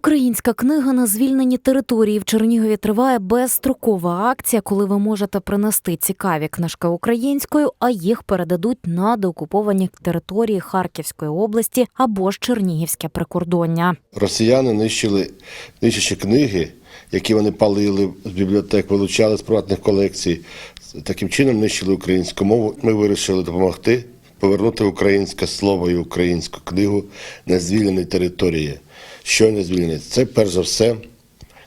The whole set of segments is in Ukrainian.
Українська книга на звільненій території в Чернігові триває безстрокова акція, коли ви можете принести цікаві книжки українською, а їх передадуть на деокуповані території Харківської області або ж Чернігівське прикордоння. Росіяни нищили нищачи книги, які вони палили з бібліотек, вилучали з приватних колекцій. Таким чином нищили українську мову. Ми вирішили допомогти повернути українське слово і українську книгу на звільнені території. Що не звільнені? Це перш за все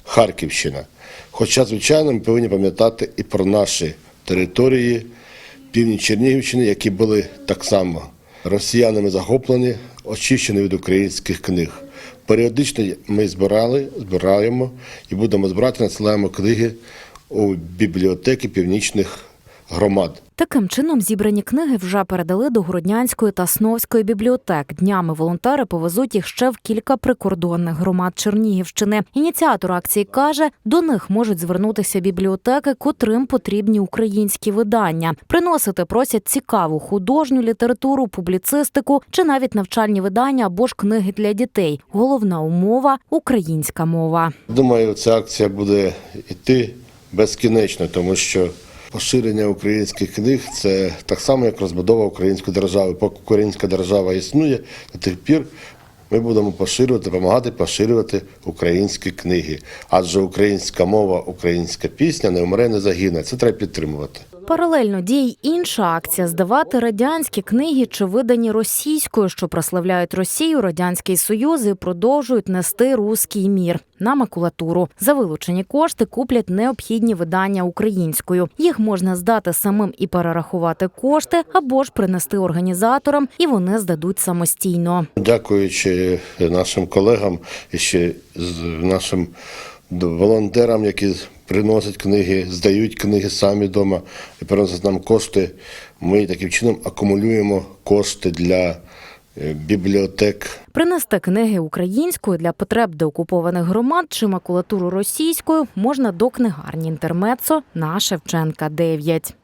Харківщина. Хоча, звичайно, ми повинні пам'ятати і про наші території північ Чернігівщини, які були так само росіянами захоплені, очищені від українських книг. Періодично ми збирали, збираємо і будемо збирати, надсилаємо книги у бібліотеки північних громад. Таким чином, зібрані книги вже передали до Городнянської та Сновської бібліотек. Днями волонтери повезуть їх ще в кілька прикордонних громад Чернігівщини. Ініціатор акції каже, до них можуть звернутися бібліотеки, котрим потрібні українські видання. Приносити просять цікаву художню літературу, публіцистику чи навіть навчальні видання або ж книги для дітей. Головна умова українська мова. Думаю, ця акція буде йти безкінечно, тому що поширення українських книг це так само, як розбудова української держави. Поки українська держава існує, до тих пір ми будемо поширювати, допомагати поширювати українські книги. Адже українська мова, українська пісня не вмре, не загине. Це треба підтримувати. Паралельно діє інша акція здавати радянські книги чи видані російською, що прославляють Росію, радянський союз і продовжують нести руський мір на макулатуру. За вилучені кошти куплять необхідні видання українською. Їх можна здати самим і перерахувати кошти, або ж принести організаторам, і вони здадуть самостійно. Дякуючи нашим колегам і ще з нашим волонтерам, які приносять книги, здають книги самі вдома і приносять нам кошти. Ми таким чином акумулюємо кошти для е, бібліотек. Принести книги українською для потреб деокупованих громад чи макулатуру російською можна до книгарні інтермецо на Шевченка 9.